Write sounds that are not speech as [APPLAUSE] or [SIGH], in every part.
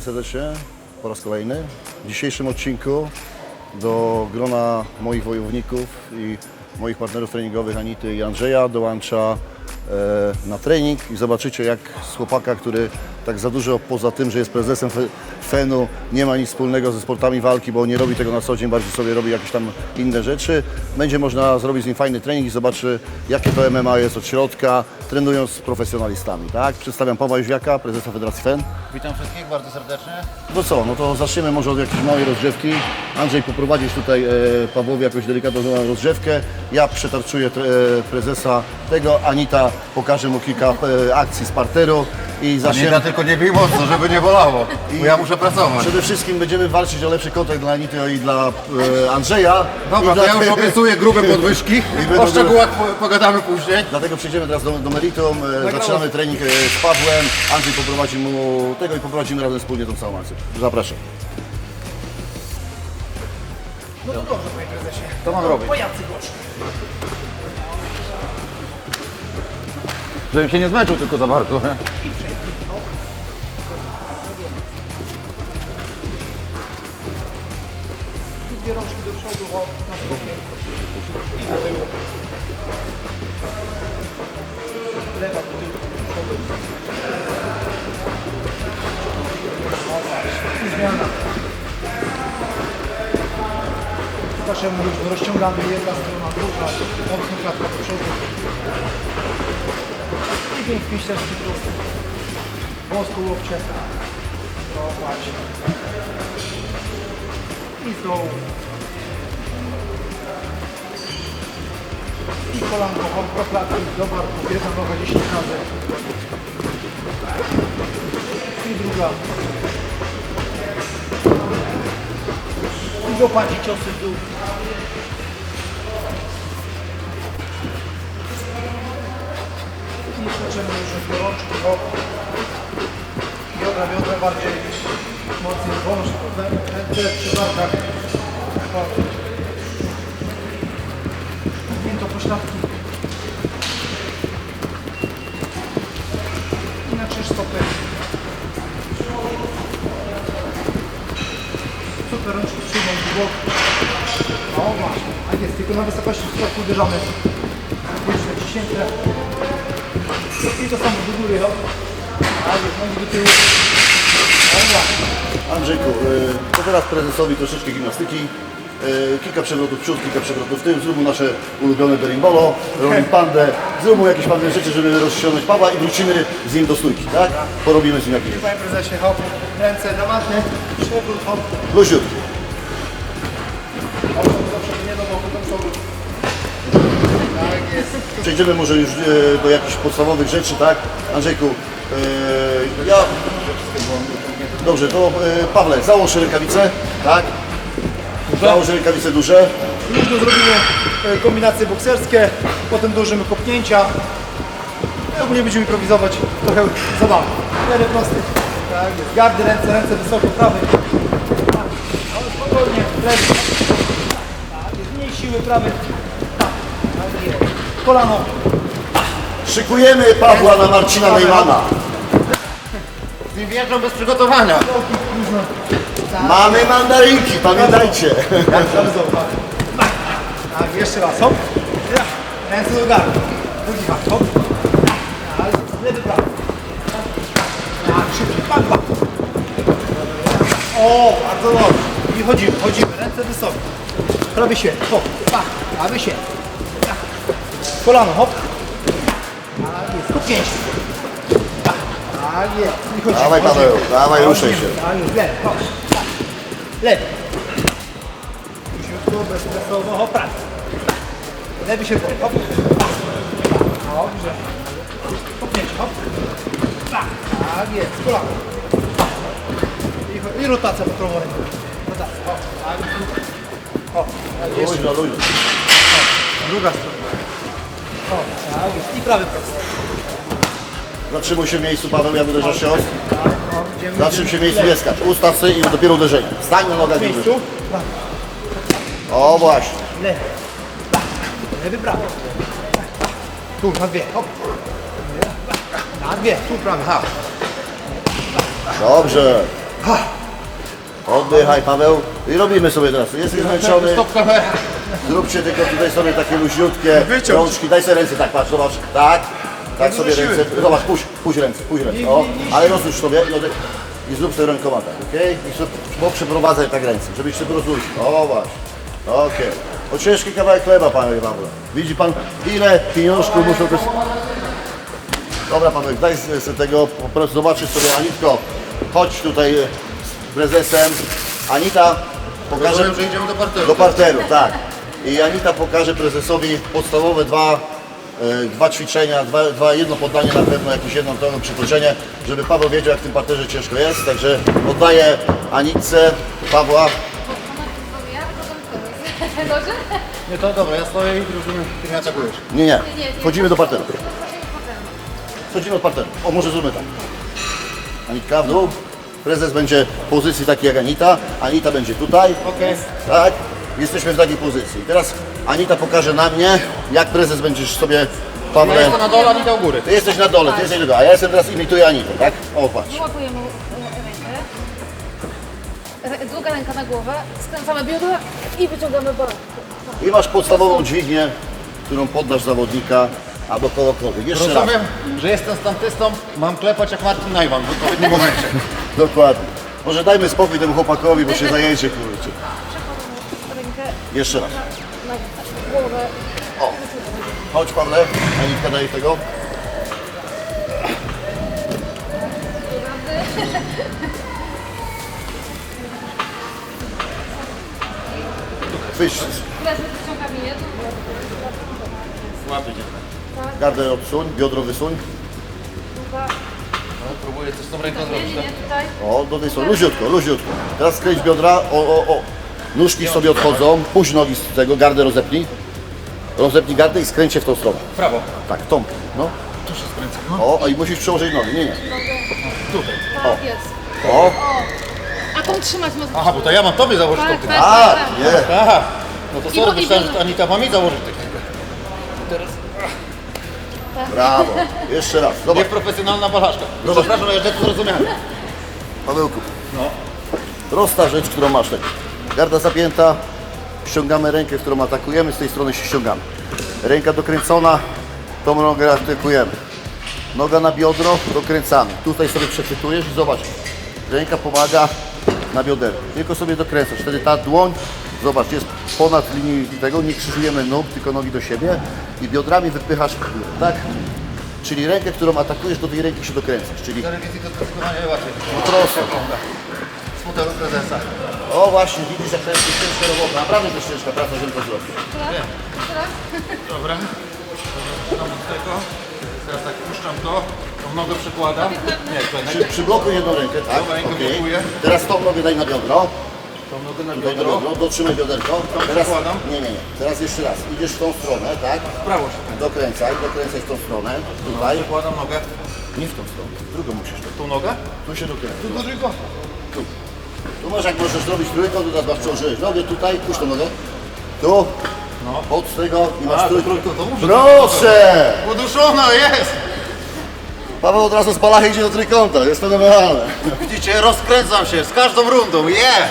Witam serdecznie po raz kolejny. W dzisiejszym odcinku do grona moich wojowników i moich partnerów treningowych Anity i Andrzeja dołącza e, na trening i zobaczycie jak z chłopaka, który tak za dużo poza tym, że jest prezesem Fe- FEN-u, nie ma nic wspólnego ze sportami walki, bo nie robi tego na co dzień, bardziej sobie robi jakieś tam inne rzeczy. Będzie można zrobić z nim fajny trening i zobaczy jakie to MMA jest od środka, trenując z profesjonalistami. Tak? Przedstawiam Pawła Jóźwiaka, prezesa Federacji FEN. Witam wszystkich bardzo serdecznie. No co, no to zaczniemy może od jakiejś małej rozgrzewki. Andrzej poprowadzisz tutaj e, Pawłowi jakąś delikatną rozgrzewkę. Ja przetarczuję e, prezesa tego, Anita pokaże mu kilka e, akcji z parteru i Nie, zaczniemy. ja tylko nie bij mocno, żeby nie bolało, bo ja muszę pracować. Przede wszystkim będziemy walczyć o lepszy kontakt dla Anity i dla e, Andrzeja. Dobra, I to ja dla- już obiecuję grube podwyżki. [LAUGHS] O szczegółach po- pogadamy później. Dlatego przejdziemy teraz do, do meritum. E, Zaczynamy trening e, z Pawłem. Andrzej poprowadzi mu tego i poprowadzimy razem wspólnie tą całą akcję. Zapraszam. Co mam robić? Żebym się nie zmęczył tylko za bardzo. nie? Mówisz, rozciągamy jedna strona, druga, mocno klatka do przodu. I pięknie ścieżki prosto. Wąsko łokcie. O właśnie. I z dołu. I kolanko, hop, do klatki, do barku, jedna noga 10 razy. I druga. I dopadzi ciosy w dół. I skoczymy już do rączki, hop. Biodra, biodra bardziej mocniej wąż, ręce przy barkach. Hop. Pięto pośladki. I na krzyż stopy. Super, rączki. O właśnie, tak jest, tylko na wysokości stóp uderzamy. Jeszcze ciśnięte. I to samo do góry, hop. Tak jest, nogi do tyłu. O właśnie. Andrzejku, y, to teraz prezesowi troszeczkę gimnastyki. Y, Kilka przewrotów w przód, kilka przewrotów w tył. Zrób mu nasze ulubione berimbolo, rolling pandę. Zrób mu jakieś fajne rzeczy, żeby rozciągnąć Pawła i wrócimy z nim do stójki, tak? Porobimy z nim jakieś Panie prezesie, hop. Ręce na matę. Przewrót, hop. luźniutki. Przejdziemy może już e, do jakichś podstawowych rzeczy, tak? Andrzejku, e, ja... Dobrze, to e, Pawle, załóż rękawice, tak? Załóż rękawice duże. Już tu zrobimy kombinacje bokserskie, potem dążymy kopnięcia. Ja ogólnie będziemy improwizować trochę zabawy. Cztery proste. Tak jest. Gardy, ręce, ręce wysoko, prawy. Tak. Ale spokojnie, lewy. Tak jest. Mniej siły, prawy. Tak. Tak. Kolano. Szykujemy Pawła na Marcina Neymana. Z nim wjeżdżam bez przygotowania. Mamy mandarynki, pamiętajcie. Bardzo, tak. Tak, jeszcze raz, hop. Ręce do gardu. Drugi hak, hop. Tak, lewy, prawy. Tak, szybciej, pak, pak. O, bardzo dobrze. I chodzimy, chodzimy, ręce wysoko. Prawy świat, hop, pak, prawy świat. Kolano, hop. Tak jest, kopnięcie. Tak, tak jest. I chodzimy, Dawaj, chodzimy. Paweł, dawaj, ruszaj się. Tak jest, lewy, hop. Tak. Lewy. Ciutko, bezstresowo, hop, prawy. Lewy się woli, hop. Dobrze. Kopnięcie, hop. Tak, tak jest, kolano. I, rotacja po prawą ręką. Rotacja, hop, tak. Hop, tak, jeszcze. Luźno, luźno. Druga strona. I prawy prosto. Zatrzymuj się w miejscu, Paweł, jak uderzasz cios. Tak, o, idziemy. Zatrzymuj się w miejscu, nie skacz. Ustaw sobie i dopiero uderzenie. Stań na nogach W miejscu. Prawy. O właśnie. Lewy. Lewy, prawy. Tu, na dwie. Hop. Na dwie. Tu prawy. Ha. Dobrze. Oddychaj Paweł i robimy sobie teraz. Jesteś zmęczony, Stop kamerę. Zróbcie tylko tutaj sobie takie luźniutkie Wyciąć. rączki. Daj sobie ręce, tak patrz, zobacz, tak. Tak sobie ręce, zobacz, puść, puść ręce, puść ręce, o. Ale rozluź sobie i, i zrób sobie rękoma tak, okej? I sobie, bo przeprowadzaj tak ręce, żebyś sobie rozluźnił. O właśnie, okej. O ciężki kawałek chleba, panie Pawle. Widzi pan, ile pieniążków muszą też... Dobra Paweł, daj z, z tego, po prostu zobaczysz sobie Anitko, chodź tutaj e, z prezesem. Anita pokaże Rozumiem, że idziemy do parteru. do parteru, tak. I Anita pokaże prezesowi podstawowe dwa, e, dwa ćwiczenia, dwa, dwa, jedno poddanie na pewno, jakieś jedno to przytoczenie, żeby Paweł wiedział jak w tym parterze ciężko jest. Także oddaję Anitce, Pawła. Dobrze? Nie, to dobra, ja stoję i rozumiem, ty mnie atakujesz. Nie, nie, wchodzimy do parteru. Wchodzimy do parteru. O, może zróbmy tak. Anitka w dół. Prezes będzie w pozycji takiej jak Anita. Anita będzie tutaj. Okej. Tak? Jesteśmy w takiej pozycji. Teraz Anita pokaże na mnie, jak prezes będziesz sobie, Ja Pawle... jestem na dole, a nie u góry. Ty jesteś na dole, ty jesteś na dole, a ja jestem teraz imituję Anitę, tak? O, patrz. Łapujemy rękę. Re- Druga ręka na głowę, skręcamy biodra i wyciągamy bark. I masz podstawową dźwignię, którą poddasz zawodnika albo kogokolwiek. Jeszcze raz. Rozumiem, że jestem stantystą, mam klepać jak Martin Najman w odpowiednim momencie. [LAUGHS] Dokładnie. Może dajmy spokój temu chłopakowi, bo się zajęcie, kurczę. Jeszcze raz. na głowę. O. Chodź Pawle, Anitka daje tego. Wyjść. Łapy cię. Gardę odsuń, biodro wysuń. No, próbuję coś z tą ręką Nie, zrobić, nie, tak? nie. O, do tej strony. Luziutko, luziutko. Teraz skręć biodra. O, o, o. Nóżki sobie odchodzą. Puść nogi z tego, gardę rozepnij. Rozepnij gardę i skręć się w tą stronę. W prawo. Tak, tą. No. Tu się skręcę. No. O, i musisz przełożyć nogi. Nie, nie. Tutaj. Tak jest. O. O. A tą trzymać mocno. Aha, bo to ja mam tobie założyć tą Tak, tykę. tak, A, tak. nie. Aha. No to I sorry, bo- i myślałem, że to Anita ma mi założyć technikę. Brawo. Jeszcze raz. Zobacz. Nieprofesjonalna balaszka. No przepraszam, ale źle to zrozumiałem. Pawełku. No. Prosta rzecz, którą masz tak. Garda zapięta, ściągamy rękę, którą atakujemy, z tej strony się ściągamy. Ręka dokręcona, tą nogę atakujemy. Noga na biodro, dokręcamy. Tutaj sobie przechwytujesz i zobacz. Ręka pomaga na bioderku. Tylko sobie dokręcasz. Wtedy ta dłoń, zobacz, jest ponad linią tego, nie krzyżujemy nóg, tylko nogi do siebie i biodrami wypychasz tak? Czyli rękę, którą atakujesz, do tej ręki się dokręcasz. Czyli Telewizji to zdecydowanie łatwiej. po prostu. Fotelu prezesa. O właśnie, widzisz jak to jest ciężka robota. Naprawdę to jest ciężka praca, żeby to zrobić. Dobra. Zaczynam od tego. Teraz tak puszczam to. Tą nogę przekładam. Nie, to Przy, przyblokuj jedną rękę, tak? Dobra, rękę okej. blokuję. Teraz tą nogę daj na biodro. Tą nogę na Daj na biodro. biodro, dotrzymaj bioderko. Teraz, przekładam. nie, nie, nie. Teraz jeszcze raz. Idziesz w tą stronę, tak? W prawo się kręcę. Dokręcaj, dokręcaj w tą stronę. Tutaj. Przekładam nogę. Nie w tą stronę. Drugą musisz. Tą nogę? Tu się dokręcaj. Tu do. Tu. Tu masz jak możesz zrobić trójkąt, to teraz masz przełożyć nogę tutaj, puść tą nogę. Tu. No. Od tego i masz trójkąt. Proszę! Uduszona jest! Paweł od razu z palachy idzie do trójkąta. Jest fenomenalne. Widzicie, rozkręcam się z każdą rundą. Yeah!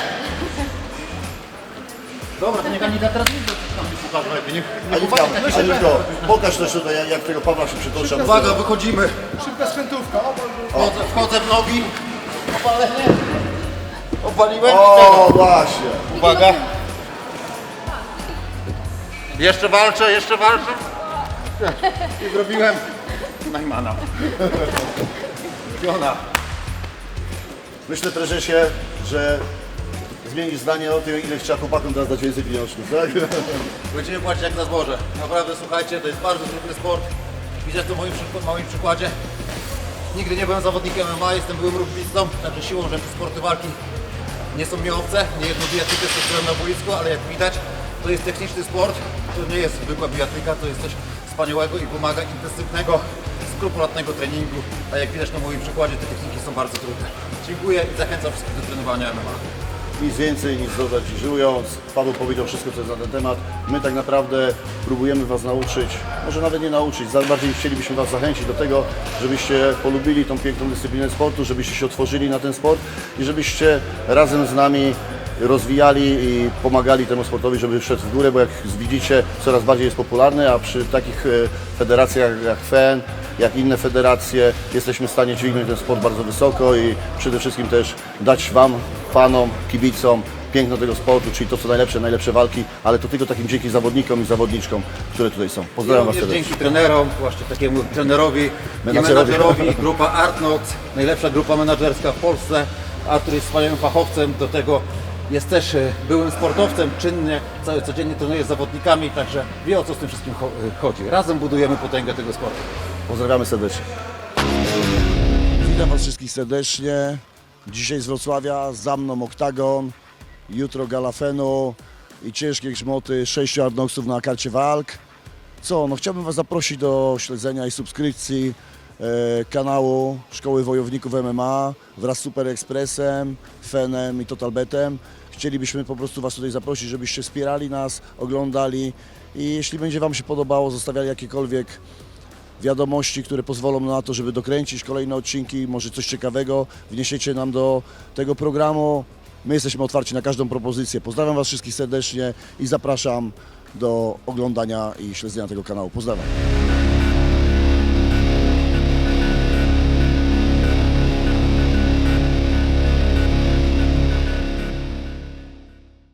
Dobra, to niech Anita teraz tam pokaże lepiej. Niech, niech uważnie tak się pokaż też tutaj, jak- jak tego Pawła się przytocza. Uwaga, wychodzimy. Szybka skrętówka. Wchodzę, wchodzę w nogi. Opalenie. I teraz. O, właśnie. Uwaga. Jeszcze walczę, jeszcze walczę. I zrobiłem Najmana. Piona. Myślę, prezesie, że zmienisz zdanie o tym, ile trzeba chłopakom teraz dać więcej pieniążków, tak? Będziemy płacić jak na zboże. Naprawdę, słuchajcie, to jest bardzo trudny sport. Widzę to w moim, przyk- moim przykładzie. Nigdy nie byłem zawodnikiem MMA, jestem byłym rugbystą, także siłą rzeczy sporty walki nie są mi obce. Nie jedno bijatykę stosuję na boisku, ale jak widać, to jest techniczny sport. To nie jest zwykła bijatyka, to jest coś wspaniałego i wymaga intensywnego, skrupulatnego treningu. A jak widać na moim przykładzie, te techniki są bardzo trudne. Dziękuję i zachęcam wszystkich do trenowania MMA. Nic więcej, nic dodać i żyjąc. Paweł powiedział wszystko, co jest na ten temat. My tak naprawdę próbujemy Was nauczyć, może nawet nie nauczyć, za- bardziej chcielibyśmy Was zachęcić do tego, żebyście polubili tą piękną dyscyplinę sportu, żebyście się otworzyli na ten sport i żebyście razem z nami rozwijali i pomagali temu sportowi, żeby szedł w górę, bo jak widzicie, coraz bardziej jest popularny, a przy takich e, federacjach jak FEN, jak inne federacje, jesteśmy w stanie dźwignąć ten sport bardzo wysoko i przede wszystkim też dać Wam, fanom, kibicom piękno tego sportu, czyli to co najlepsze, najlepsze walki, ale to tylko takim dzięki zawodnikom i zawodniczkom, które tutaj są. Pozdrawiam Was serdecznie. dzięki trenerom, właśnie takiemu trenerowi i Menadżerowi. menadżerowi, grupa Artnox, najlepsza grupa menadżerska w Polsce. Artur jest wspaniałym fachowcem, do tego jest też e, byłym sportowcem, czynnie, cały codziennie trenuje z zawodnikami, także wie o co z tym wszystkim cho- e, chodzi. Razem budujemy potęgę tego sportu. Pozdrawiamy serdecznie. Witam Was wszystkich serdecznie. Dzisiaj z Wrocławia, za mną Oktagon, jutro Galafenu i ciężkie grzmoty, sześciu Arnoxów na karcie walk. Co, no chciałbym Was zaprosić do śledzenia i subskrypcji e, kanału Szkoły Wojowników MMA wraz z Super Expressem, Fenem i Totalbetem. Chcielibyśmy po prostu Was tutaj zaprosić, żebyście wspierali nas, oglądali i jeśli będzie Wam się podobało, zostawiali jakiekolwiek wiadomości, które pozwolą na to, żeby dokręcić kolejne odcinki, może coś ciekawego wniesiecie nam do tego programu. My jesteśmy otwarci na każdą propozycję. Pozdrawiam Was wszystkich serdecznie i zapraszam do oglądania i śledzenia tego kanału. Pozdrawiam.